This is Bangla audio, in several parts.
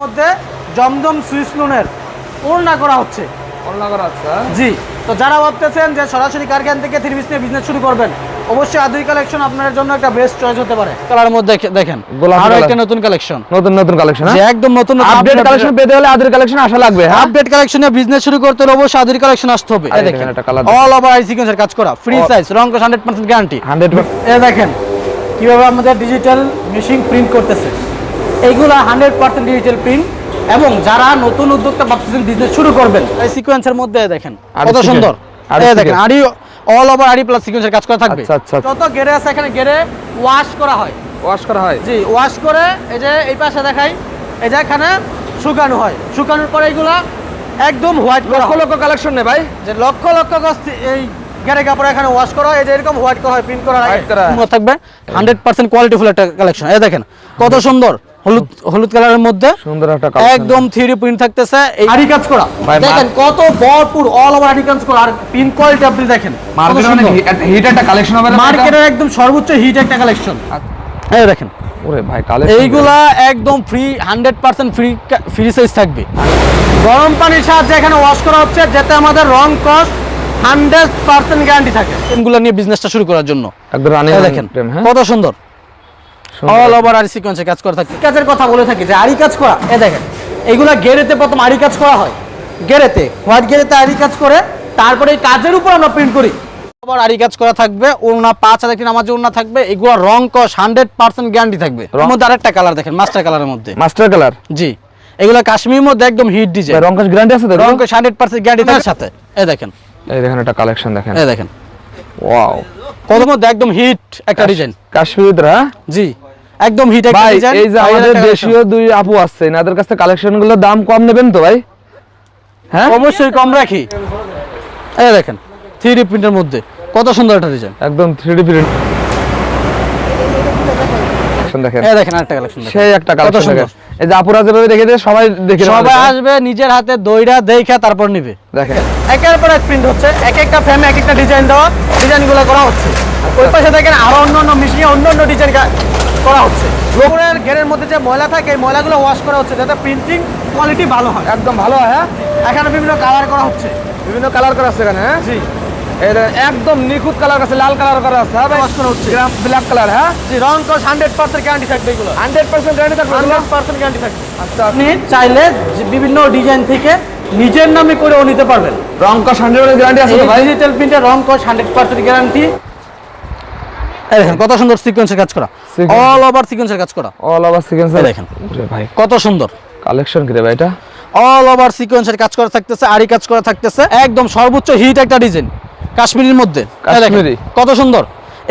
মধ্যে জমজম সুইস লোনের ওড়না করা হচ্ছে। অন্য করা আচ্ছা জি তো যারা ভাবতেছেন যে সরাসরি কারখানা থেকে থ্রি পিস নিয়ে বিজনেস শুরু করবেন অবশ্যই আধুনিক কালেকশন আপনার জন্য একটা বেস্ট চয়েস হতে পারে। কালার মধ্যে দেখেন আরও একটা নতুন কালেকশন নতুন নতুন কালেকশন যে একদম নতুন আপডেট কালেকশন পেতে হলে আদের কালেকশন আসা লাগবে হ্যাঁ? আপডেট কালেকশনে বিজনেস শুরু করতে হলে অবশ্যই আধুনিক কালেকশন আসতে হবে। এই দেখেন একটা colour অল ওভার আই সিকোয়েন্সের কাজ করা ফ্রি সাইজ রং কোশ 100% গ্যারান্টি হান্ড্রেড এ দেখেন কীভাবে আমাদের ডিজিটাল মেশিন প্রিন্ট করতেছে। এইগুলা হান্ড্রেড পার্সেন্ট ডিজিটাল প্রিন্ট এবং যারা নতুন উদ্যোক্তা ভাবতেছেন বিজনেস শুরু করবেন এই সিকোয়েন্সের মধ্যে দেখেন কত সুন্দর। দেখেন। আড়ি অল ওভার আড়ি প্লাস সিকোয়েন্সের কাজ করা থাকবে। আচ্ছা, আচ্ছা, আচ্ছা। যত গেরে আছে এখানে গেরে ওয়াশ করা হয়। ওয়াশ করা হয়? জি ওয়াশ করে এই যে এই পাশে দেখাই এই যে এখানে শুকানো হয়। শুকানোর পরে এইগুলা একদম হোয়াইট করা লক্ষ লক্ষ কালেকশন নেই ভাই। যে লক্ষ লক্ষ এই গেরে কাপড় এখানে ওয়াশ করা হয় এই যে এরকম হোয়াইট করা হয় প্রিন্ট করা হয়। থাকবে হান্ড্রেড পার্সেন্ট কোয়ালিটি ফুল একটা কালেকশন এই দেখেন কত সুন্দর। হলুদ হলুদ কালারের মধ্যে সুন্দর একটা একদম থ্রি প্রিন্ট থাকতেছে। এই আড়ি কাজ করা। দেখেন কত ভরপুর অল ওভার আড়ি কাজ করা। আর প্রিন্ট কোয়ালিটি আপনি দেখেন। মার্কেটে অনেক হিট একটা কালেকশন হবে মার্কেটের একদম সর্বোচ্চ হিট একটা কালেকশন আচ্ছা। এই দেখেন। ওরে ভাই কালেকশন এইগুলা একদম free hundred percent free free size থাকবে। গরম পানির সাহায্যে এখানে ওয়াশ করা হচ্ছে যাতে আমাদের রং কস্ট হান্ড্রেড পার্সেন্ট গ্যারান্টি থাকে। এগুলো নিয়ে বিজনেসটা শুরু করার জন্য। একদম রানিং দেখেন হ্যাঁ? কত সুন্দর। অল ওভার আরি সিকোয়েন্সে কাজ করা থাকে কাজের কথা বলে থাকি যে আরি কাজ করা। এ দেখেন এগুলা গেরেতে প্রথম আরি কাজ করা হয়। গেরেতে হোয়াইট গেরেতে আরি কাজ করে তারপরে এই কাজের উপর আমরা প্রিন্ট করি। আবার আরি কাজ করা থাকবে ওড়না পাঁচ হাজার কি নামাজে ওড়না থাকবে এগুলো রং কস হান্ড্রেড পার্সেন্ট গ্যারান্টি থাকবে। এর মধ্যে আরেকটা কালার দেখেন মাস্টার কালারের মধ্যে। মাস্টার কালার জি। এগুলো কাশ্মীর মধ্যে একদম হিট ডিজাইন রংকাশ গ্যারান্টি আছে তো রং কস হান্ড্রেড পার্সেন্ট গ্যারান্টি থাকার সাথে। এই দেখেন। এই দেখেন একটা কালেকশন দেখেন। এই দেখেন। ওয়াও কত মধ্যে একদম হিট একটা ডিজাইন কাশ্মীররা জি। একদম হিট একটা ভাই এই যে আমাদের দেশীয় দুই আপু আসছে এনাদের কাছে কালেকশনগুলোর দাম কম নেবেন তো ভাই? হ্যাঁ? অবশ্যই কম রাখি। এই দেখেন থ্রি প্রিন্টের মধ্যে কত সুন্দর একটা ডিজাইন একদম থ্রিডি প্রিন্ট দেখেন। এই দেখেন আরেকটা কালেকশন সেই একটা কত কালেকশন। দেখেন। এই যে আপুরা যেভাবে দেখে দিয়ে সবাই দেখে সবাই আসবে নিজের হাতে দইটা দেখা তারপর নিবে। দেখেন। একের পর এক প্রিন্ট হচ্ছে এক একটা ফ্রেমে এক একটা ডিজাইন দেওয়া ডিজাইনগুলো করা হচ্ছে। ওই পাশে দেখেন আরও অন্য অন্য মিশিয়ে অন্য অন্য ডিজাইন করা হচ্ছে। লোকের ঘেরের মধ্যে যে ময়লা থাকে এই ময়লাগুলো ওয়াশ করা হচ্ছে যাতে প্রিন্টিং কোয়ালিটি ভালো হয়। একদম ভালো হয় হ্যাঁ? এখানে বিভিন্ন কালার করা হচ্ছে। বিভিন্ন কালার করা আছে এখানে হ্যাঁ? জি। একদম নিখুঁত কালার আছে লাল কালার করা আছে হ্যাঁ? ওয়াশ করা হচ্ছে। ব্ল্যাক কালার হ্যাঁ? জি রং কস হান্ড্রেড পার্সেন্ট গ্যারান্টি থাকবে এগুলো। হান্ড্রেড পার্সেন্ট গ্যারান্টি থাকবে? হান্ড্রেড পার্সেন্ট গ্যারান্টি থাকবে। আচ্ছা আপনি চাইলে যে বিভিন্ন ডিজাইন থেকে নিজের নামে করেও নিতে পারবেন। রং কস হান্ড্রেড গ্যারান্টি আছে ডিজিটাল প্রিন্টের রং কস হান্ড্রেড পার্সেন্ট গ্যারান্টি দেখেন কত সুন্দর সিকোয়েন্সের কাজ করা। অল ওভার সিকোয়েন্সের কাজ করা। অল ওভার সিকোয়েন্স এই দেখেন। ভাই। কত সুন্দর। কালেকশন কি রে ভাই এটা? অল ওভার সিকোয়েন্সের কাজ করা থাকতেছে আরি কাজ করা থাকতেছে। একদম সর্বোচ্চ হিট একটা ডিজাইন কাশ্মীরের মধ্যে। কাশ্মীরি। কত সুন্দর।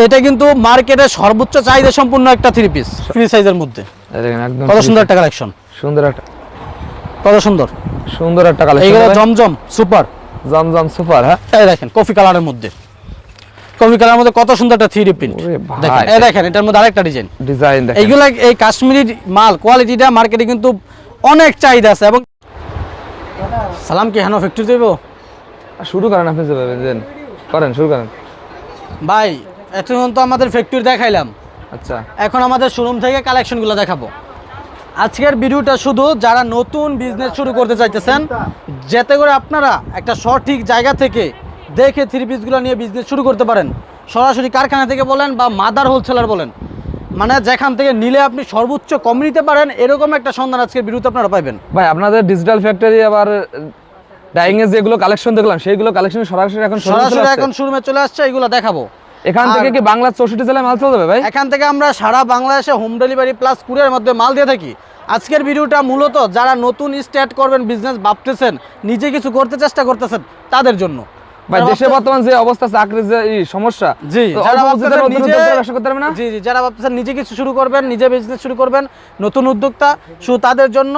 এটা কিন্তু মার্কেটে সর্বোচ্চ চাহিদা সম্পূর্ণ একটা থ্রি পিস ফ্রি সাইজের মধ্যে। দেখেন একদম কত সুন্দর একটা কালেকশন সুন্দর একটা কত সুন্দর। সুন্দর একটা কালেকশন এইগুলো জমজম সুপার জমজম সুপার হ্যাঁ? এই দেখেন কফি কালারের মধ্যে। কফি কালারের মধ্যে কত সুন্দর একটা থ্রি প্রিন্ট দেখেন এই দেখেন এটার মধ্যে আরেকটা ডিজাইন ডিজাইন দেখেন। এইগুলা এই কাশ্মীরি মাল কোয়ালিটিটা মার্কেটে কিন্তু অনেক চাহিদা আছে এবং সালাম কি হেন ফ্যাক্টরি দেব শুরু করেন আপনি যেভাবে দেন। করেন শুরু করেন। ভাই এতক্ষণ তো আমাদের ফ্যাক্টরি দেখাইলাম। আচ্ছা। এখন আমাদের শোরুম থেকে কালেকশনগুলো দেখাবো। আজকের ভিডিওটা শুধু যারা নতুন বিজনেস শুরু করতে চাইতেছেন যাতে করে আপনারা একটা সঠিক জায়গা থেকে দেখে থ্রি পিসগুলো নিয়ে বিজনেস শুরু করতে পারেন। সরাসরি কারখানা থেকে বলেন বা মাদার হোলসেলার বলেন। মানে যেখান থেকে নিলে আপনি সর্বোচ্চ কম নিতে পারেন এরকম একটা সন্ধান আজকের বিরুদ্ধে আপনারা পাবেন ভাই আপনাদের ডিজিটাল ফ্যাক্টরি আবার ডাইং এর যেগুলো কালেকশন দেখলাম সেইগুলো কালেকশন সরাসরি এখন সরাসরি এখন শোরুমে চলে আসছে এগুলো দেখাবো। এখান থেকে কি বাংলা চৌষট্টি জেলায় মাল চলে যাবে ভাই? এখান থেকে আমরা সারা বাংলাদেশে হোম ডেলিভারি প্লাস কুরিয়ার মধ্যে মাল দিয়ে থাকি। আজকের ভিডিওটা মূলত যারা নতুন স্টার্ট করবেন বিজনেস ভাবতেছেন নিজে কিছু করতে চেষ্টা করতেছেন তাদের জন্য। ভাই দেশে বর্তমান যে অবস্থা চাকরির যে সমস্যা জি যারা করতে না? জি জি যারা ভাবতেছেন নিজে কিছু শুরু করবেন নিজে বিজনেস শুরু করবেন নতুন উদ্যোক্তা শুধু তাদের জন্য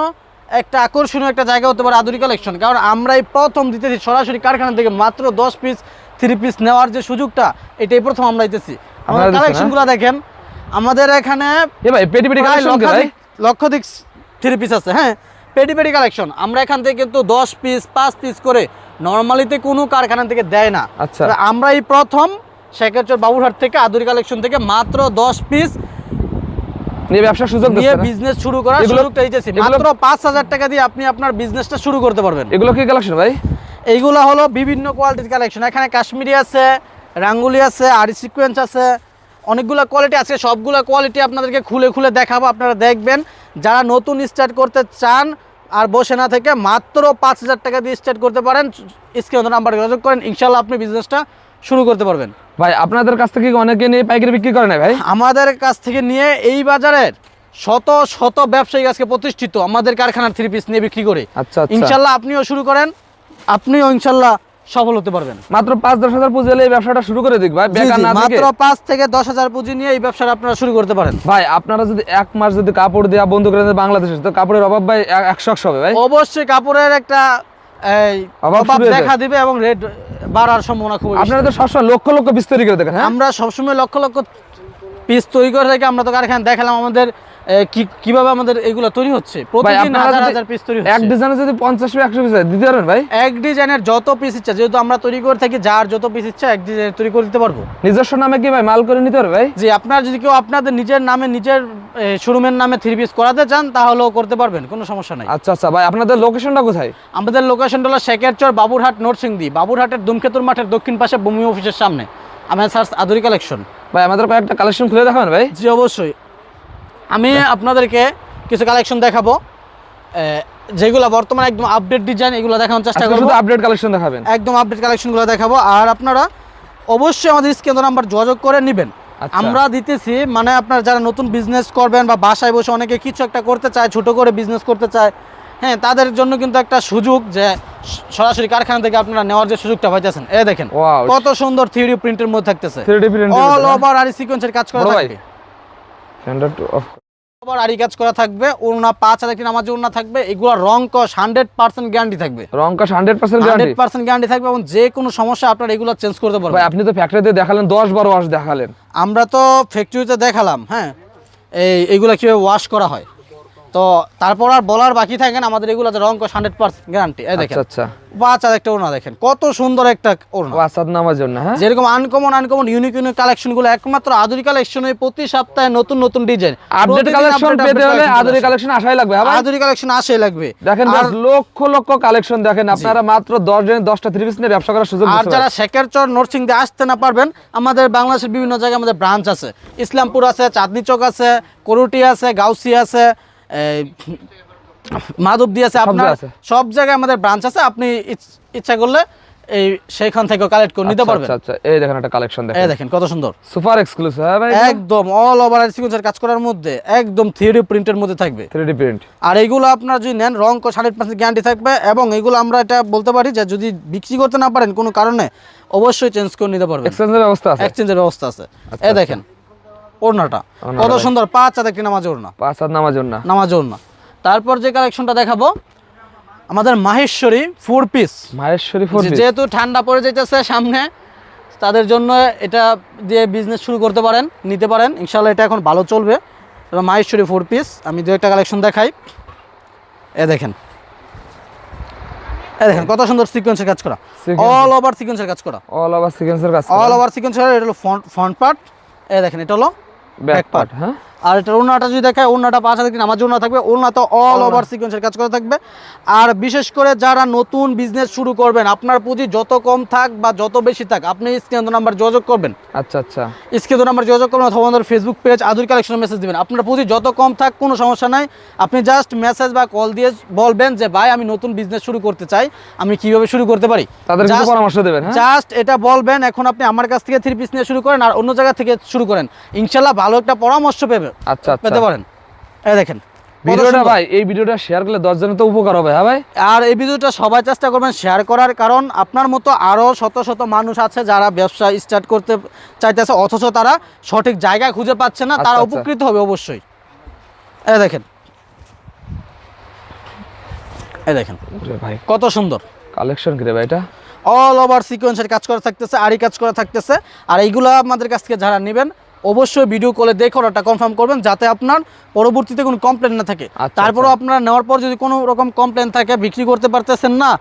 একটা আকর্ষণীয় একটা জায়গা হতে পারে আধুনিক কালেকশন কারণ আমরাই প্রথম দিতেছি সরাসরি কারখানা থেকে মাত্র দশ পিস থ্রি পিস নেওয়ার যে সুযোগটা এটাই প্রথম আমরা দিতেছি। আমাদের কালেকশনগুলো দেখেন আমাদের এখানে লক্ষাধিক থ্রি পিস আছে হ্যাঁ। পেটি পেটি কালেকশন আমরা এখান থেকে কিন্তু দশ পিস পাঁচ পিস করে নর্মালিতে কোনো কারখানা থেকে দেয় না। আচ্ছা। আমরা এই প্রথম শেখাচর বাবুরহাট থেকে আদুরি কালেকশন থেকে মাত্র দশ পিস নিয়ে ব্যবসার সুযোগ নিয়ে বিজনেস শুরু করার সুযোগটা দিতেছি মাত্র পাঁচ হাজার টাকা দিয়ে আপনি আপনার বিজনেসটা শুরু করতে পারবেন। এগুলো কি কালেকশন ভাই? এইগুলো হলো বিভিন্ন কোয়ালিটির কালেকশন এখানে কাশ্মীরি আছে রাঙ্গুলি আছে আরি সিকোয়েন্স আছে। অনেকগুলো কোয়ালিটি আছে। সবগুলো কোয়ালিটি আপনাদেরকে খুলে খুলে দেখাবো। আপনারা দেখবেন। যারা নতুন স্টার্ট করতে চান আর বসে না থেকে মাত্র পাঁচ হাজার টাকা দিয়ে স্টার্ট করতে পারেন স্ক্রিন নাম্বার যোগাযোগ করেন ইনশাল্লাহ আপনি বিজনেসটা শুরু করতে পারবেন। ভাই আপনাদের কাছ থেকে অনেকে নিয়ে পাইকারি বিক্রি করে না ভাই? আমাদের কাছ থেকে নিয়ে এই বাজারের শত শত ব্যবসায়ী আজকে প্রতিষ্ঠিত আমাদের কারখানার থ্রি পিস নিয়ে বিক্রি করে। আচ্ছা আচ্ছা। ইনশাল্লাহ আপনিও শুরু করেন আপনিও ইনশাল্লাহ সফল হতে পারবেন। মাত্র পাঁচ দশ হাজার পুঁজি হলে এই ব্যবসাটা শুরু করে দিক ভাই। মাত্র পাঁচ থেকে দশ হাজার পুঁজি নিয়ে এই ব্যবসাটা আপনারা শুরু করতে পারেন। ভাই আপনারা যদি এক মাস যদি কাপড় দেওয়া বন্ধ করে দেন বাংলাদেশে তো কাপড়ের অভাব ভাই একশো একশো হবে ভাই। অবশ্যই কাপড়ের একটা এই, অভাব অভাব শুরু দেখা দিবে এবং রেট বাড়ার সম্ভাবনা খুব আপনারা তো সবসময় লক্ষ লক্ষ পিস তৈরি করে দেখেন আমরা সবসময় লক্ষ লক্ষ পিস তৈরি করে থাকি আমরা তো কারখানা দেখালাম। আমাদের কীভাবে আমাদের এগুলো তৈরি হচ্ছে? প্রতিদিন হাজার হাজার পিস তৈরি এক হচ্ছে ডিজাইনে যদি পঞ্চাশ একশো পিস দিতে পারবেন ভাই? এক ডিজাইনের যত পিস ইচ্ছা যেহেতু আমরা তৈরি করে থাকি যার যত পিস ইচ্ছা এক ডিজাইনের তৈরি করে দিতে পারব। নিজস্ব নামে কি ভাই মাল করে নিতে পারবে ভাই? যে আপনার যদি কেউ আপনাদের নিজের নামে নিজের শোরুমের নামে থ্রি পিস করাতে চান তাহলেও করতে পারবেন কোনো সমস্যা নাই। আচ্ছা আচ্ছা ভাই আপনাদের লোকেশনটা কোথায়? আমাদের লোকেশনটা হলো শেখেরচর বাবুরহাট নরসিংদী বাবুরহাটের দুমখেতুর মাঠের দক্ষিণ পাশে ভূমি অফিসের সামনে। আমার সার্চ আদুরি কালেকশন ভাই আমাদের কয়েকটা কালেকশন খুলে দেখাবেন ভাই? জি অবশ্যই। আমি আপনাদেরকে কিছু কালেকশন দেখাবো। যেগুলো বর্তমানে একদম আপডেট ডিজাইন এগুলো দেখানোর চেষ্টা করব। আপডেট কালেকশন দেখাবেন? একদম আপডেট কালেকশনগুলো দেখাবো। আর আপনারা অবশ্যই আমাদের স্ক্রিন নাম্বার যোগাযোগ করে নেবেন। আচ্ছা। আমরা দিতেছি মানে আপনার যারা নতুন বিজনেস করবেন বা বাসায় বসে অনেকে কিছু একটা করতে চায় ছোট করে বিজনেস করতে চায় হ্যাঁ তাদের জন্য কিন্তু একটা সুযোগ যে সরাসরি কারখানা থেকে আপনারা নেওয়ার যে সুযোগটা পাইতেছেন। এ দেখেন কত সুন্দর থ্রি প্রিন্টের মধ্যে থাকতেছে। 3D print এর অল ওভার আর সিকোয়েন্সের কাজ করা বড় Standard to off। আরি কাজ করা থাকবে ওড়না পাঁচ হাজার কি আমার ওড়না থাকবে এগুলো রং কস হান্ড্রেড পার্সেন্ট গ্যারান্টি থাকবে। রং কাশ hundred percent hundred percent guarantee থাকবে এবং যে কোনো সমস্যা আপনার এগুলো চেঞ্জ করতে পারবে। পারবেন আপনি তো ফ্যাক্টরিতে দেখালেন দশ বারো ওয়াশ দেখালেন। আমরা তো ফ্যাক্টরিতে দেখালাম হ্যাঁ? এই এইগুলো কীভাবে ওয়াশ করা হয়? তো তারপর আর বলার বাকি থাকে না আমাদের এগুলো রং কস হান্ড্রেড পার্সেন্ট গ্যারান্টি এই দেখেন। আচ্ছা আচ্ছা। পাঁচ হাজার একটা ওড়না দেখেন কত সুন্দর একটা ওড়না। ওয়াসাদ নামার জন্য হ্যাঁ? যেরকম আনকমন আনকমন ইউনিক ইউনিক কালেকশনগুলো একমাত্র আধুনিক কালেকশনে প্রতি সপ্তাহে নতুন নতুন ডিজাইন আপডেট কালেকশন পেতে হলে আধুনিক কালেকশন আসাই লাগবে আধুনিক কালেকশন আসেই লাগবে। দেখেন লক্ষ লক্ষ কালেকশন দেখেন আপনারা মাত্র দশ জনের দশটা থ্রি পিস নিয়ে ব্যবসা করার সুযোগ আর যারা ভাই। শেখেরচর নরসিংদী আসতে না পারবেন আমাদের বাংলাদেশের বিভিন্ন জায়গায় আমাদের ব্রাঞ্চ আছে। ইসলামপুর আছে চাঁদনি চক আছে করুটি আছে গাউসি আছে মাধবদী আছে আপনার সব জায়গায় আমাদের ব্রাঞ্চ আছে। আপনি ইচ্ছা করলে এই সেইখান থেকে কালেক্ট করে নিতে আচ্ছা, পারবেন। আচ্ছা আচ্ছা। এই দেখেন একটা কালেকশন দেখেন। এই দেখেন কত সুন্দর। সুপার এক্সক্লুসিভ হ্যাঁ ভাই একদম। অল ওভার সিকোয়েন্সের কাজ করার মধ্যে একদম থ্রি প্রিন্টের মধ্যে থাকবে। থ্রি ডি প্রিন্ট আর এইগুলো আপনারা যদি নেন রং হান্ড্রেড পার্সেন্ট গ্যারান্টি থাকবে এবং এইগুলো আমরা এটা বলতে পারি যে যদি বিক্রি করতে না পারেন কোনো কারণে অবশ্যই চেঞ্জ করে নিতে পারবেন। এক্সচেঞ্জের ব্যবস্থা আছে। এক্সচেঞ্জের ব্যবস্থা আছে। এই দেখেন ওড়নাটা। কত সুন্দর পাঁচ হাজার একটি নামাজ ওড়না। পাঁচ হাত নামার জন্য নামাজ ওড়না। তারপর যে কালেকশনটা দেখাবো আমাদের Maheshwari four piece Maheshwari four যেহেতু ঠান্ডা পড়ে যাইতেছে সামনে তাদের জন্য এটা দিয়ে বিজনেস শুরু করতে পারেন নিতে পারেন। ইনশাল্লাহ এটা এখন ভালো চলবে। মাহেশ্বরী ফোর পিস আমি দু একটা কালেকশন দেখাই। এ দেখেন। এ দেখেন কত সুন্দর সিকোয়েন্সের কাজ করা। অল ওভার সিকোয়েন্সের কাজ করা। অল ওভার সিকোয়েন্সের কাজ অল ওভার সিকোয়েন্সের এটা হলো ফ্রন্ট ফ্রন্ট পার্ট এ দেখেন এটা হলো ব্যাক back পার্ট part। হ্যাঁ আর এটা ওড়নাটা যদি দেখায় ওড়নাটা পাঁচ হাজার আমার জন্য থাকবে ওড়না তো অল ওভার সিকোয়েন্সের কাজ করা থাকবে। আর বিশেষ করে যারা নতুন বিজনেস শুরু করবেন আপনার পুঁজি যত কম থাক বা যত বেশি থাক আপনি স্ক্রিন নাম্বার যোগাযোগ করবেন। আচ্ছা আচ্ছা। স্ক্রিন নাম্বার যোগাযোগ করবেন অথবা আমাদের ফেসবুক পেজ আদুর কালেকশন মেসেজ দিবেন। আপনার পুঁজি যত কম থাক কোনো সমস্যা নাই। আপনি জাস্ট মেসেজ বা কল দিয়ে বলবেন যে ভাই আমি নতুন বিজনেস শুরু করতে চাই। আমি কীভাবে শুরু করতে পারি? তাদের পরামর্শ দেবেন হ্যাঁ? জাস্ট এটা বলবেন এখন আপনি আমার কাছ থেকে থ্রি পিস নিয়ে শুরু করেন আর অন্য জায়গা থেকে শুরু করেন। ইনশাল্লাহ ভালো একটা পরামর্শ পেবে আচ্ছা পেতে আচ্ছা পারেন এই দেখেন ভিডিওটা ভাই এই ভিডিওটা শেয়ার করলে দশ তো উপকার হবে হ্যাঁ ভাই? আর এই ভিডিওটা সবাই চেষ্টা করবেন শেয়ার করার কারণ আপনার মতো আরও শত শত মানুষ আছে যারা ব্যবসা স্টার্ট করতে চাইতেছে অথচ তারা সঠিক জায়গা খুঁজে পাচ্ছে না তারা আচ্ছা, আচ্ছা। উপকৃত হবে অবশ্যই। দেখেন। দেখেন ভাই। কত সুন্দর। কালেকশন কি ভাই এটা? অল ওভার সিকোয়েন্সের কাজ করা থাকতেছে আরি কাজ করা থাকতেছে আর এইগুলো আমাদের কাছ থেকে যারা নেবেন অবশ্যই ভিডিও কলে দেখে অর্ডারটা কনফার্ম করবেন যাতে আপনার পরবর্তীতে কোনো কমপ্লেন না থাকে। আচ্ছা, তারপরও আপনারা নেওয়ার পর যদি কোনো রকম কমপ্লেন থাকে বিক্রি করতে পারতেছেন না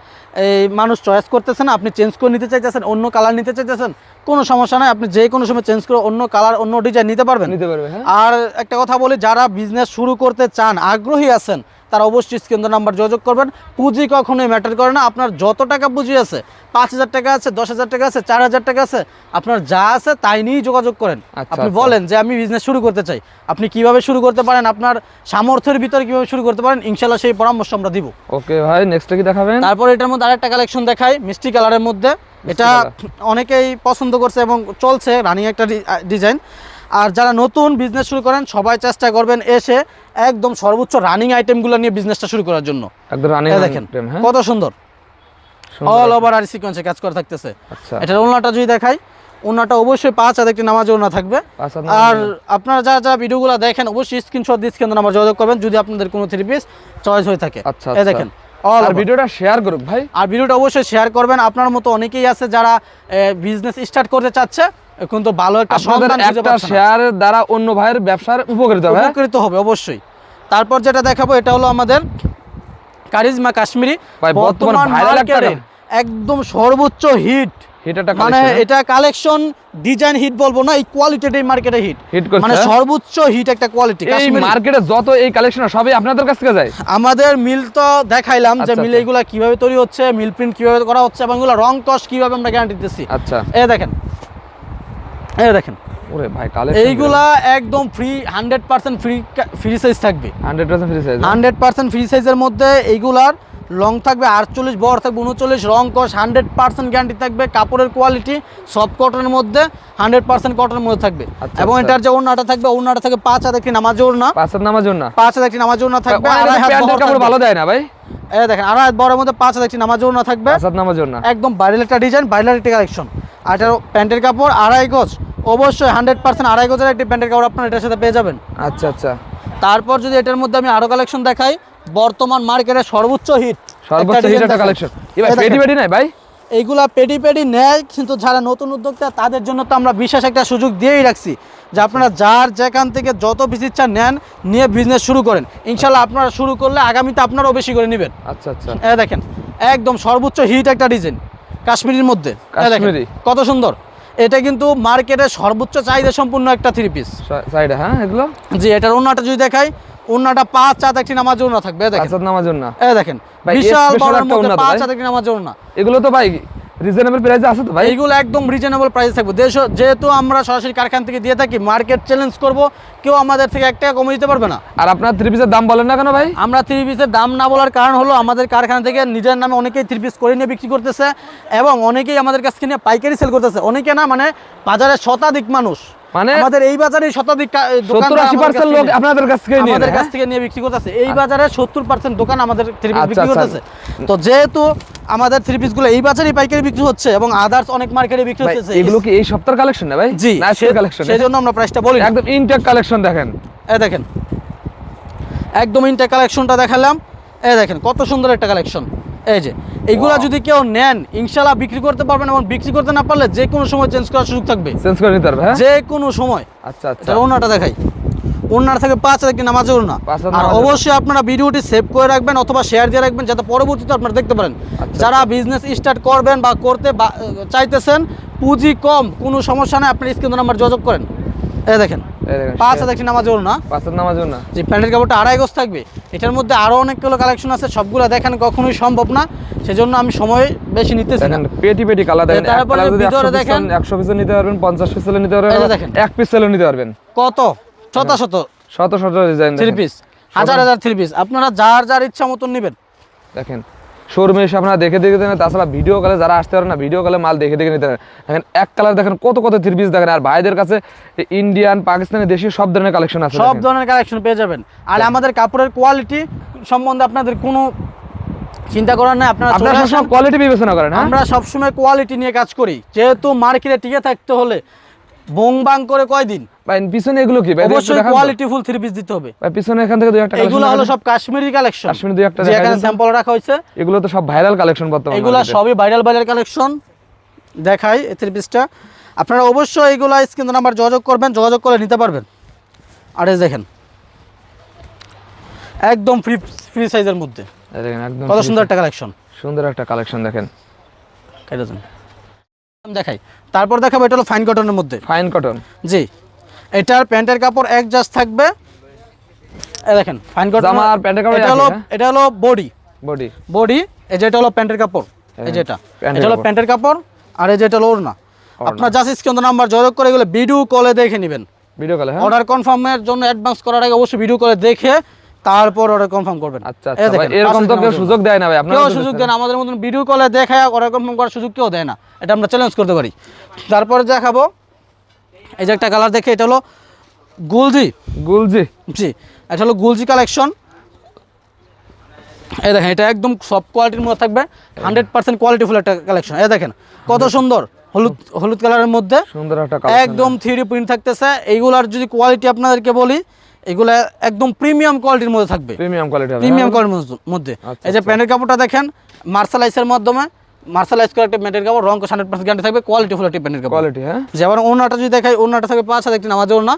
এই মানুষ চয়েস করতেছেন না আপনি চেঞ্জ করে নিতে চাইতেছেন অন্য কালার নিতে চাইতেছেন কোনো সমস্যা নাই আপনি যে কোনো সময় চেঞ্জ করে অন্য কালার অন্য ডিজাইন নিতে পারবেন। নিতে পারবে হ্যাঁ। আর একটা কথা বলি যারা বিজনেস শুরু করতে চান আগ্রহী আছেন তারা অবশ্যই কেন্দ্র নাম্বার যোগাযোগ করবেন। পুঁজি কখনোই ম্যাটার করে না। আপনার যত টাকা পুঁজি আছে পাঁচ হাজার টাকা আছে দশ হাজার টাকা আছে চার হাজার টাকা আছে আপনার যা আছে তাই নিয়েই যোগাযোগ করেন। আচ্ছা, আপনি আচ্ছা। বলেন যে আমি বিজনেস শুরু করতে চাই। আপনি কীভাবে শুরু করতে পারেন? আপনার সামর্থ্যের ভিতরে কীভাবে শুরু করতে পারেন? ইনশাল্লাহ সেই পরামর্শ আমরা দিব। ওকে ভাই নেক্সট কি দেখাবেন? তারপর এটার মধ্যে আরেকটা কালেকশন দেখাই মিষ্টি কালারের মধ্যে। এটা অনেকেই পছন্দ করছে এবং চলছে রানিং একটা ডিজাইন আর যারা নতুন বিজনেস শুরু করেন সবাই চেষ্টা করবেন এসে একদম সর্বোচ্চ রানিং আইটেমগুলো নিয়ে বিজনেসটা শুরু করার জন্য। একদম রানিং দেখেন হ্যাঁ? কত সুন্দর। অল ওভার আর সিকোয়েন্সে কাজ করা থাকতেছে। আচ্ছা। এটার ওনাটা যদি দেখাই ওনাটা অবশ্যই পাঁচ হাজার একটি নামাজ ওনা থাকবে। আর আপনারা যারা যারা ভিডিওগুলো দেখেন অবশ্যই স্ক্রিনশট দিয়ে স্ক্রিন নাম্বার যোগাযোগ করবেন যদি আপনাদের কোনো থ্রি পিস চয়েস হয়ে থাকে। আচ্ছা, এই আচ্ছা। দেখেন আর ভিডিওটা শেয়ার করুক ভাই। আর ভিডিওটা অবশ্যই শেয়ার করবেন আপনার মতো অনেকেই আছে যারা বিজনেস স্টার্ট করতে চাচ্ছে কিন্তু ভালো একটা সন্ধান একটা। শেয়ারের দ্বারা অন্য ভাইয়ের ব্যবসার উপকৃত হবে হ্যাঁ? উপকৃত হবে অবশ্যই। তারপর যেটা দেখাবো এটা হলো আমাদের কারিজমা কাশ্মীরি। বর্তমান একদম সর্বোচ্চ হিট মানে মানে এটা কালেকশন ডিজাইন হিট বলব না এই কোয়ালিটিটাই মার্কেটে হিট হিট মানে সর্বোচ্চ হিট একটা কোয়ালিটি মার্কেটে যত এই কালেকশন সবই আপনাদের কাছ থেকে যায়? আমাদের মিল তো দেখাইলাম যে আচ্ছা, মিল আচ্ছা। এগুলা কীভাবে তৈরি হচ্ছে মিল প্রিন্ট কীভাবে করা হচ্ছে এবং এগুলো রং কস কীভাবে আমরা গ্যারান্টি দিচ্ছি আচ্ছা। এই দেখেন এই দেখেন। ওরে ভাই কালেকশন এইগুলা একদম free hundred percent free free size থাকবে। 100% free size hundred percent free সাইজের মধ্যে এইগুলার লং থাকবে আটচল্লিশ বড় থাকবে উনচল্লিশ রং কস হান্ড্রেড পার্সেন্ট গ্যারান্টি থাকবে কাপড়ের কোয়ালিটি সফট কটনের মধ্যে হান্ড্রেড পার্সেন্ট কটনের মধ্যে থাকবে। আচ্ছা, এবং আচ্ছা। এটার যে ওড়নাটা থাকবে ওড়নাটা থাকবে পাঁচ হাজার একটি নামাজ ওড়না। পাঁচ হাত নামার জন্য পাঁচ হাজার একটি নামাজ ওড়না থাকবে। ভালো দেয় না ভাই? এই দেখেন আড়াই হাত বড়ের মধ্যে পাঁচ হাজার একটি নামাজ ওড়না থাকবে। পাঁচ হাত নামার জন্য একদম বাইরের একটা ডিজাইন বাইরের একটি কালেকশন আর এটার প্যান্টের কাপড় আড়াই গজ। অবশ্যই হান্ড্রেড পার্সেন্ট আড়াই গজের একটি প্যান্টের কাপড় আপনার এটার সাথে পেয়ে যাবেন। আচ্ছা আচ্ছা। তারপর যদি এটার মধ্যে আমি আরও কালেকশন দেখাই বর্তমান মার্কেটে সর্বোচ্চ হিট। সর্বোচ্চ হিট একটা কালেকশন পেটি পেটি নাই ভাই? এইগুলা পেটি পেটি নেয় কিন্তু যারা নতুন উদ্যোক্তা তাদের জন্য তো আমরা বিশেষ একটা সুযোগ দিয়েই রাখছি যে আপনারা যার যেখান থেকে যত বেশি ইচ্ছা নেন নিয়ে বিজনেস শুরু করেন। ইনশাল্লাহ আপনারা শুরু করলে আগামীতে আপনারাও বেশি করে নেবেন। আচ্ছা আচ্ছা। এ দেখেন একদম সর্বোচ্চ হিট একটা ডিজাইন কাশ্মীরের মধ্যে। কাশ্মীরি। কত সুন্দর। এটা কিন্তু মার্কেটে সর্বোচ্চ চাহিদা সম্পূর্ণ একটা থ্রি পিস সাইডে হ্যাঁ এগুলো? জি এটার অন্যটা যদি দেখাই অন্যটা পাঁচ চাঁদ একটি নামাজ ওন্না থাকবে দেখেন। হাত নামার এ দেখেন বিশাল বড় মধ্যে পাঁচ। চাঁদ একটি নামাজ ওন্না এগুলো তো ভাই রিজনেবল প্রাইসে আছে তো ভাই? এইগুলো একদম রিজনেবল প্রাইসে থাকবে। দেশ যেহেতু আমরা সরাসরি কারখানা থেকে দিয়ে থাকি মার্কেট চ্যালেঞ্জ করব কেউ আমাদের থেকে এক টাকা কমে দিতে পারবে না। আর আপনার থ্রি পিসের দাম বলেন না কেন ভাই? আমরা থ্রি পিসের দাম না বলার কারণ হলো আমাদের কারখানা থেকে নিজের নামে অনেকেই থ্রি পিস করে নিয়ে বিক্রি করতেছে এবং অনেকেই আমাদের কাছ থেকে নিয়ে পাইকারি সেল করতেছে। অনেকে না মানে বাজারে শতাধিক মানুষ। মানে আমাদের এই বাজারে শতাধিক সত্তর আশি পার্সেন্ট লোক আপনাদের কাছ থেকে আমাদের কাছ হ্যাঁ? থেকে নিয়ে বিক্রি করতেছে। এই বাজারে সত্তর পার্সেন্ট দোকান আমাদের থ্রি পিস আচ্ছা, বিক্রি আচ্ছা। করতেছে। তো যেহেতু আমাদের থ্রি পিসগুলো এই বাজারেই পাইকারি বিক্রি হচ্ছে এবং আদার্স অনেক মার্কেটে বিক্রি হচ্ছে এগুলো কি এই সপ্তাহের কালেকশন না ভাই? জি কালেকশন সেই জন্য আমরা প্রাইসটা বলি একদম ইনটেক কালেকশন দেখেন। এই দেখেন। একদম ইনটেক কালেকশনটা দেখালাম। এই দেখেন কত সুন্দর একটা কালেকশন এই যে এগুলা Wow. যদি কেউ নেন ইনশাল্লাহ বিক্রি করতে পারবেন এবং বিক্রি করতে না পারলে যে কোনো সময় চেঞ্জ করার সুযোগ থাকবে। চেঞ্জ করে নিতে পারবে হ্যাঁ? যে কোনো সময়। আচ্ছা আচ্ছা। ওনাটা দেখাই। ওনার থেকে পাঁচ হাজার কি নামাজ হাজার আর অবশ্যই আপনারা ভিডিওটি সেভ করে রাখবেন অথবা শেয়ার দিয়ে রাখবেন যাতে পরবর্তীতে আপনারা দেখতে পারেন। আচ্ছা, যারা বিজনেস স্টার্ট করবেন বা করতে চাইতেছেন পুঁজি কম কোনো সমস্যা নেই আপনি স্ক্রিন নাম্বার যোগাযোগ করেন। এই দেখেন। পাঁচ হাজার নামাজ পাঁচ যে প্যান্টের কাপড়টা আড়াই গজ থাকবে। এটার মধ্যে আরও অনেকগুলো কালেকশন আছে সবগুলো দেখানো কখনোই সম্ভব না। সেজন্য আমি সময় বেশি নিতেছি না। পেটি পেটি দেখেন তারপরে ভিতরে দেখেন। নেন, 100 পিসও নিতে পারবেন 50 পিসও নিতে পারবেন দেখেন। এক পিসও নিতে পারবেন। কত? শত শত। শত শত ডিজাইন থ্রি পিস হাজার হাজার থ্রি পিস আপনারা যার যার ইচ্ছা মতন নেবেন। দেখেন শোরুমে এসে আপনারা দেখে দেখে দেন তাছাড়া ভিডিও কলে যারা আসতে পারেন না ভিডিও কলে মাল দেখে দেখে নিতে পারেন। দেখেন এক কালার দেখেন কত কত থ্রি পিস দেখেন। আর ভাইদের কাছে ইন্ডিয়ান পাকিস্তানি দেশি সব ধরনের কালেকশন আছে সব ধরনের কালেকশন পেয়ে যাবেন। আর আমাদের কাপড়ের কোয়ালিটি সম্বন্ধে আপনাদের কোনো চিন্তা করার নাই আপনারা আপনারা সবসময় কোয়ালিটি বিবেচনা করেন হ্যাঁ? আমরা সবসময় কোয়ালিটি নিয়ে কাজ করি। যেহেতু মার্কেটে টিকে থাকতে হলে বং বাং করে কয়দিন? ভাই পিছনে এগুলো কি? ভাই অবশ্যই কোয়ালিটি ফুল থ্রি পিস দিতে হবে। ভাই পিছনে এখান থেকে দুই একটা এগুলো হলো সব কাশ্মীরি কালেকশন কাশ্মীরি দুই একটা এখানে স্যাম্পল রাখা হয়েছে। এগুলো তো সব ভাইরাল কালেকশন বর্তমানে এগুলা। সবই ভাইরাল ভাইরাল কালেকশন দেখাই এই থ্রি পিসটা আপনারা অবশ্যই এইগুলো স্ক্রিন নাম্বার যোগাযোগ করবেন যোগাযোগ করে নিতে পারবেন। আর দেখেন একদম ফ্রি ফ্রি সাইজের মধ্যে। দেখেন একদম কত সুন্দর একটা কালেকশন সুন্দর একটা কালেকশন দেখেন। কেটে দেখাই। তারপর দেখাবো এটা হলো ফাইন কটনের মধ্যে। ফাইন কটন জি। এটার প্যান্টের কাপড় এক থাকবে। দেখেন ফাইন কটন প্যান্টের কাপড় এটা হলো হ্যাঁ? এটা হলো বডি বডি বডি এই যে এটা হলো প্যান্টের কাপড়। এই যেটা প্যান্টের এটা হলো প্যান্টের কাপড় আর এই যে এটা হলো ওড়না। আপনার জাস্ট স্ক্রিন নাম্বার যোগাযোগ করে এগুলো ভিডিও কলে দেখে নেবেন। ভিডিও কলে হ্যাঁ। অর্ডার কনফার্মের জন্য অ্যাডভান্স করার আগে অবশ্যই ভিডিও করে দেখে তারপর কনফার্ম করবেন। আচ্ছা আচ্ছা এরকম তো কেউ সুযোগ দেয় না ভাই। আপনারা কেউ সুযোগ দিচ্ছেন। দেয় না আমাদের মতন ভিডিও কলে দেখে অর্ডার কনফার্ম করার সুযোগ কেউ দেয় না। এটা আমরা চ্যালেঞ্জ করতে পারি। তারপরে দেখাবো এই যে একটা কালার দেখে এটা হলো গুলজি। গুলজি। জি এটা হলো গুলজি কালেকশন এই দেখেন এটা একদম সব কোয়ালিটির মধ্যে থাকবে। হান্ড্রেড পার্সেন্ট কোয়ালিটিফুল একটা কালেকশন এই দেখেন কত সুন্দর হলুদ হলুদ কালারের মধ্যে। সুন্দর একটা একদম থ্রি প্রিন্ট থাকতেছে। এইগুলার যদি কোয়ালিটি আপনাদেরকে বলি এগুলা একদম প্রিমিয়াম কোয়ালিটির মধ্যে থাকবে। প্রিমিয়াম কোয়ালিটি প্রিমিয়াম হ্যাঁ? কোয়ালিটির মধ্যে। আচ্ছা, এই যে প্যান্টের কাপড়টা দেখেন মার্শালাইজের মাধ্যমে মার্শালাইজ করে একটা প্যান্টের কাপড় রং হান্ড্রেড পার্সেন্ট গ্যারান্টি থাকবে কোয়ালিটি ফুল একটা প্যান্টের কাপড়। কোয়ালিটি হ্যাঁ। যেমন ওনাটা যদি দেখাই ওনাটা থাকবে পাঁচ হাজার একটি নামাজের ওনা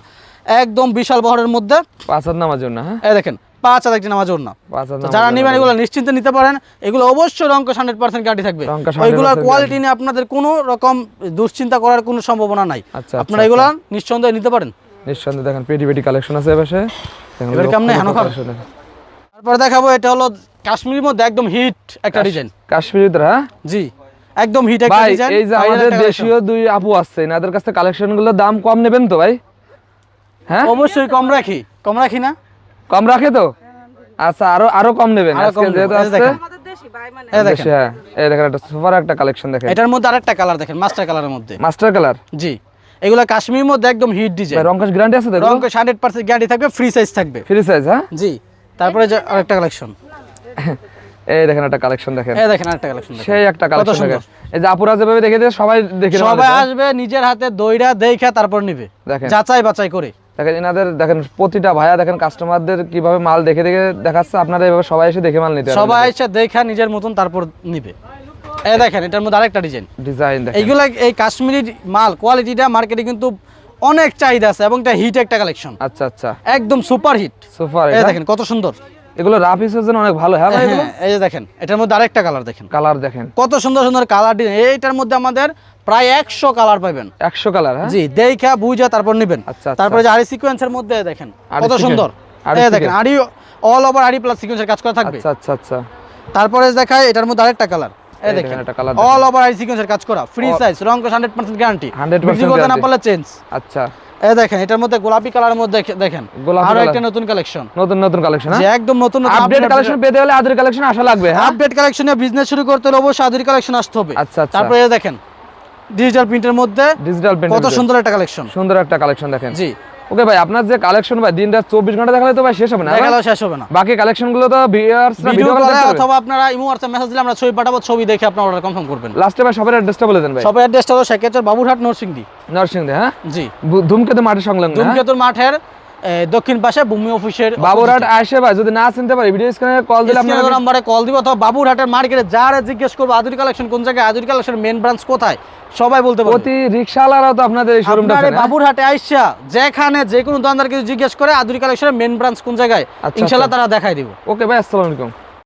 একদম বিশাল বহরের মধ্যে। পাঁচ হাজার নামার জন্য হ্যাঁ। এই দেখেন পাঁচ হাজার একটি নামাজের ওনা যারা। নেবেন এগুলো নিশ্চিন্তে নিতে পারেন এগুলো অবশ্যই রঙ্ক হান্ড্রেড পার্সেন্ট গ্যারান্টি থাকবে। রঙটা 100% ওইগুলোর কোয়ালিটি নিয়ে আপনাদের কোনো রকম দুশ্চিন্তা করার কোনো সম্ভাবনা নাই। আচ্ছা, আপনারা আচ্ছা, এগুলো নিঃসন্দেহে নিতে পারেন। নিঃসন্দেহে দেখেন পেটি পেটি কালেকশন আছে এবার লক্ষ কেমনে হেনো। তারপরে দেখাবো এটা হলো কাশ্মীরের মধ্যে একদম হিট একটা ডিজাইন। কাশ্মীরি তো হ্যাঁ? জি একদম হিট একটা ডিজাইন। এই যে আমাদের দেশীয় দুই আপু আসছে এনাদের কাছে কালেকশনগুলোর দাম কম নেবেন তো ভাই? হ্যাঁ? অবশ্যই কম রাখি। কম রাখি না? কম রাখে তো? আচ্ছা আরও আরও কম নেবেন। আজকে যেহেতু। এই দেখেন। এই দেখেন। হ্যাঁ। এই দেখেন একটা সুপার একটা কালেকশন দেখেন। এটার মধ্যে আরেকটা কালার দেখেন মাস্টার কালারের মধ্যে। Master colour? জি। এগুলো কাশ্মীরের মধ্যে একদম হিট ডিজাইন রংকাশ গ্যারান্টি আছে দেখো রং হান্ড্রেড পার্সেন্ট গ্যারান্টি থাকবে ফ্রি সাইজ থাকবে। ফ্রি সাইজ হ্যাঁ? জি তারপরে যে আরেকটা কালেকশন এই দেখেন একটা কালেকশন দেখেন। এই দেখেন আরেকটা কালেকশন সেই একটা কালেকশন দেখেন। এই যে আপুরা যেভাবে দেখে দিয়ে সবাই দেখে সবাই আসবে নিজের হাতে দইরা দেখে তারপর নিবে। দেখেন। যাচাই বাছাই করে। দেখেন এনাদের দেখেন প্রতিটা ভাইয়া দেখেন কাস্টমারদের কীভাবে মাল দেখে দেখে দেখাচ্ছে আপনারা এভাবে সবাই এসে দেখে মাল নিতে সবাই এসে দেখা নিজের মতন তারপর নিবে। এই দেখেন এটার মধ্যে আরেকটা ডিজাইন ডিজাইন এইগুলা এই কাশ্মীরি মাল কোয়ালিটিটা মার্কেটে কিন্তু অনেক চাহিদা আছে এবং এটা হিট একটা কালেকশন আচ্ছা আচ্ছা। একদম সুপার হিট সুপার এই দেখেন কত সুন্দর। এগুলো রাফ ইউজের জন্য অনেক ভালো হ্যাঁ ভাই এই যে দেখেন এটার মধ্যে আরেকটা কালার দেখেন। কালার দেখেন। কত সুন্দর সুন্দর কালার ডিজাইন এইটার মধ্যে আমাদের প্রায় একশো কালার পাবেন। একশো কালার হ্যাঁ? জি দেখা বুঝা তারপর নেবেন। আচ্ছা, আচ্ছা। তারপরে যে আড়ি সিকোয়েন্সের মধ্যে দেখেন কত সুন্দর। এই দেখেন। আড়ি অল ওভার আড়ি প্লাস সিকোয়েন্সের কাজ করা থাকবে। আচ্ছা আচ্ছা আচ্ছা। তারপরে দেখায় এটার মধ্যে আরেকটা কালার এই দেখেন একটা colour অল ওভার আড়ি সিকোয়েন্সের কাজ করা ফ্রি সাইজ রং হান্ড্রেড পার্সেন্ট গ্যারান্টি 100% বিক্রি করতে না। পারলে চেঞ্জ আচ্ছা। এই দেখেন এটার মধ্যে গোলাপি কালারের মধ্যে দেখেন আরও একটা নতুন কালেকশন নতুন নতুন কালেকশন যে একদম নতুন আপডেট কালেকশন পেতে হলে আদের কালেকশন আসা লাগবে হ্যাঁ? আপডেট কালেকশনে বিজনেস শুরু করতে হলে অবশ্যই আধুনিক কালেকশন আসতে হবে। আচ্ছা, আচ্ছা। তারপরে এই দেখেন ডিজিটাল প্রিন্টের মধ্যে ডিজিটাল পেন্ট কত সুন্দর একটা কালেকশন সুন্দর একটা কালেকশন দেখেন। জি। ওকে ভাই আপনার যে কালেকশন ভাই দিন রাত চব্বিশ ঘণ্টা দেখালে তো ভাই শেষ হবে না? দেখালেও শেষ হবে না। বাকি কালেকশনগুলো তো ভিডিও কলে অথবা আপনারা ইমো হোয়াটসঅ্যাপ মেসেজ দিলে আমরা ছবি পাঠাবো ছবি দেখে আপনারা অর্ডার কনফার্ম করবেন। লাস্টে ভাই সবার অ্যাড্রেসটা বলে দেন ভাই। সবাই অ্যাড্রেসটা তো সেকেন্ডার বাবুরহাট নরসিংদী। নরসিংদী হ্যাঁ? জি। ধূমকেতু মাঠের সংলগ্ন হ্যাঁ? ধূমকেতুর মাঠের দক্ষিণ পাশে ভূমি অফিসের বাবুরহাট আসে ভাই যদি না চিনতে পারি ভিডিও স্ক্রিনে কল দিলে আপনারা নম্বরে কল দিব অথবা বাবুরহাটের মার্কেটে যারা জিজ্ঞেস করব আদুরি কালেকশন কোন জায়গায় আদুরি কালেকশন মেন ব্রাঞ্চ কোথায় সবাই বলতে পারবে। প্রতি রিক্সাওয়ালারাও তো আপনাদের এই শোরুমটা আপনার বাবুরহাটে আইসা যেখানে যে কোনো দোকানদার কিছু জিজ্ঞেস করে আদুরি কালেকশনের মেন ব্রাঞ্চ কোন জায়গায় ইনশাআল্লাহ তারা দেখাই দিব। ওকে ভাই আসসালামু আলাইকুম।